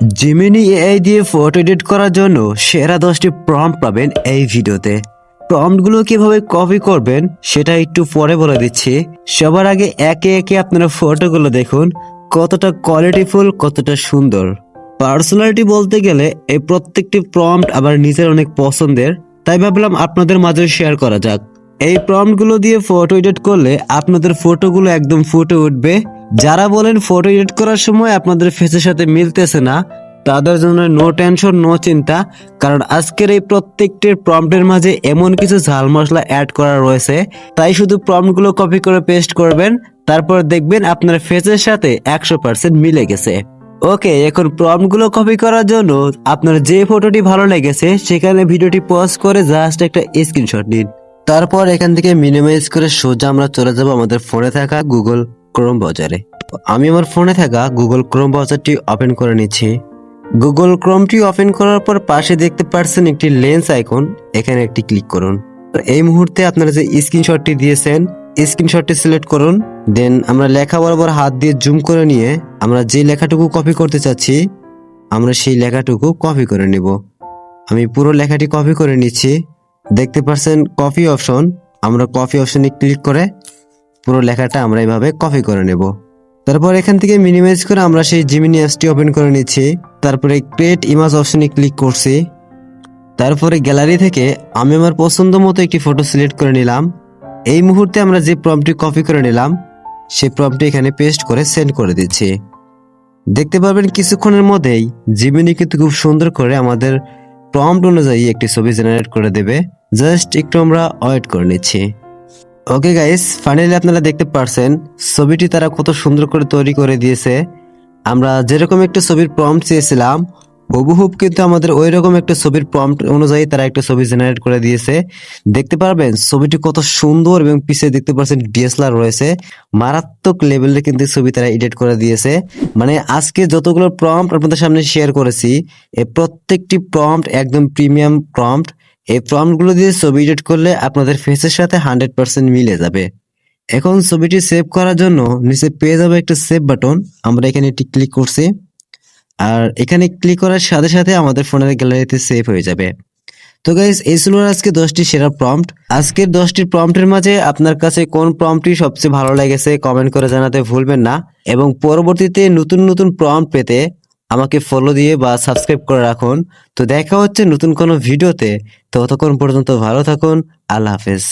Gemini AI দিয়ে photo edit করার জন্য সেরা দশটি প্রম্পট পাবেন এই ভিডিওতে। প্রম্পটগুলো কীভাবে কপি করবেন, সেটা একটু পরে বলে দিচ্ছি। সবার আগে একে একে আপনারা ফটোগুলো দেখুন, কতটা কোয়ালিটিফুল কতটা সুন্দর। পার্সোনালিটি বলতে গেলে এই প্রত্যেকটি প্রম্পট আবার নিজের অনেক পছন্দের, তাই ভাবলাম আপনাদের মাঝে শেয়ার করা যাক। এই প্রম্পটগুলো দিয়ে ফটো এডিট করলে আপনাদের ফটোগুলো একদম ফুটে উঠবে। যারা বলেন ফটো এডিট করার সময় আপনাদের ফেসের সাথে মিলতেছে না, তাদের জন্য নো টেনশন নো চিন্তা, কারণ আজকের এই প্রত্যেকটির প্রম্পটের মাঝে এমন কিছু ঝাল মশলা অ্যাড করা রয়েছে। তাই শুধু প্রম্পটগুলো কপি করে পেস্ট করবেন, তারপর দেখবেন আপনার ফেসের সাথে একশো পার্সেন্ট মিলে গেছে। ওকে এখন প্রম্পটগুলো কপি করার জন্য আপনার যে ফটোটি ভালো লেগেছে, সেখানে ভিডিওটি পজ করে জাস্ট একটা স্ক্রিনশট নিন। তারপর এখান থেকে মিনিমাইজ করে সোজা আমরা চলে যাব আমাদের ফোনে থাকা গুগল ক্রোম ব্রাউজারে আমি আমার ফোনে থাকা গুগল ক্রোম ব্রাউজারটি ওপেন করে নিচ্ছি। গুগল ক্রোমটি ওপেন করার পর পাশে দেখতে পাচ্ছেন একটি লেন্স আইকন এখানে একটি ক্লিক করুন। এই মুহূর্তে আপনারা যে স্ক্রিনশটটি দিয়েছেন স্ক্রিনশটটি সিলেক্ট করুন। দেন আমরা লেখা বরাবর হাত দিয়ে জুম করে নিয়ে আমরা যে লেখাটুকু কপি করতে চাচ্ছি, আমরা সেই লেখাটুকু কপি করে নিব। আমি পুরো লেখাটি কপি করে নিচ্ছি। দেখতে পাচ্ছেন কপি অপশন আমরা কপি অপশনে ক্লিক করে পুরো লেখাটা আমরা এইভাবে কপি করে নেব। তারপর এখান থেকে মিনিমাইজ করে আমরা সেই জিমিনি অ্যাপসটি ওপেন করে নিচ্ছি। তারপরে ক্রিয়েট ইমেজ অপশনে ক্লিক করছি। তারপরে গ্যালারি থেকে আমি আমার পছন্দ মতো একটি ফটো সিলেক্ট করে নিলাম। এই মুহূর্তে আমরা যে প্রম্পটি কপি করে নিলাম সেই প্রম্পটি এখানে পেস্ট করে সেন্ড করে দিচ্ছি। দেখতে পাবেন কিছুক্ষণের মধ্যেই জিমিনি কিন্তু খুব সুন্দর করে আমাদের প্রম্পট অনুযায়ী একটি ছবি জেনারেট করে দেবে। জাস্ট একটু আমরা ওয়েট করে নিচ্ছি। ওকে গাইস ফাইনালি আপনারা দেখতে পারছেন, ছবিটি তারা কত সুন্দর করে তৈরি করে দিয়েছে। আমরা যেরকম একটা ছবির প্রম্পট চেয়েছিলাম হুবহুব কিন্তু আমাদের ওই রকম একটা ছবির প্রম্পট অনুযায়ী তারা একটা ছবি জেনারেট করে দিয়েছে। দেখতে পারবেন, ছবিটি কত সুন্দর এবং পিছিয়ে দেখতে পাচ্ছেন ডিএসএলআর রয়েছে। মারাত্মক লেভেলের কিন্তু ছবি তারা এডিট করে দিয়েছে। মানে আজকে যতগুলো প্রম্পট আপনাদের সামনে শেয়ার করেছি এই প্রত্যেকটি প্রম্পট একদম প্রিমিয়াম প্রম্পট এই প্রম্পটগুলো দিয়ে ছবি এডিট করলে আপনাদের ফেসের সাথে হান্ড্রেড পার্সেন্ট মিলে যাবে। এখন ছবিটি সেভ করার জন্য নিচে পেয়ে যাবে একটা সেভ বাটন আমরা এখানে একটি ক্লিক করছি। আর এখানে ক্লিক করার সাথে সাথে আমাদের ফোনের গ্যালারিতে সেভ হয়ে যাবে। তো গাইজ এই ছিল আজকে দশটি সেরা প্রম্পট আজকের দশটি প্রম্পটের মাঝে আপনার কাছে কোন প্রম্পটটি সবচেয়ে ভালো লেগেছে কমেন্ট করে জানাতে ভুলবেন না। এবং পরবর্তীতে নতুন নতুন প্রম্পট পেতে আমাকে ফলো দিয়ে বা সাবস্ক্রাইব করে রাখুন। তো দেখা হচ্ছে নতুন কোনো ভিডিওতে। ততক্ষণ পর্যন্ত ভালো থাকুন। আল্লাহ হাফেজ।